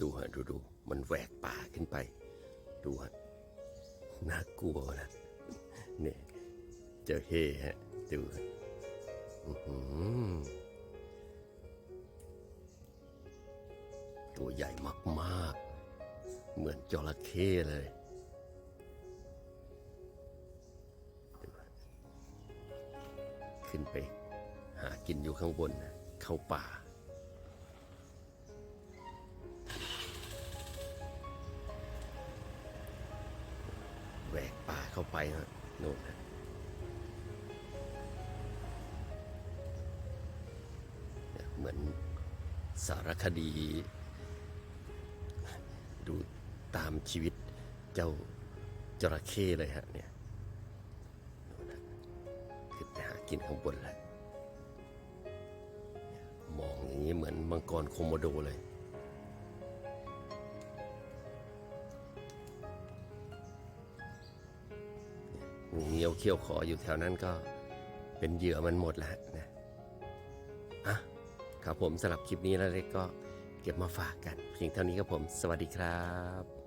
ดูฮะดูดูมันแหวกป่าขึ้นไป ดูฮะน่ากลัวนะเนี่ยเจอเฮฮะดูฮะอื้อหือตัวใหญ่มากๆ เหมือนจระเข้เลยขึ้นไป หากินอยู่ข้างบนเข้าป่า แหวกป่าเข้าไปนะโน่นนะเหมือนสารคดี ดูตามชีวิตเจ้าจระเข้เลยฮะเนี่ยนนะขึ้นไปหากินข้างบนเลยเนี่ยมองอย่างนี้เหมือนมังกรโคโมโดเลย ยวเขี้ยวขออยู่แถวนั้นก็เป็นเหยื่อมันหมดแล้วนะอะครับผมสำหรับคลิปนี้แล้วเล็กก็เก็บมาฝากกัน เพียงเท่านี้ครับผม สวัสดีครับ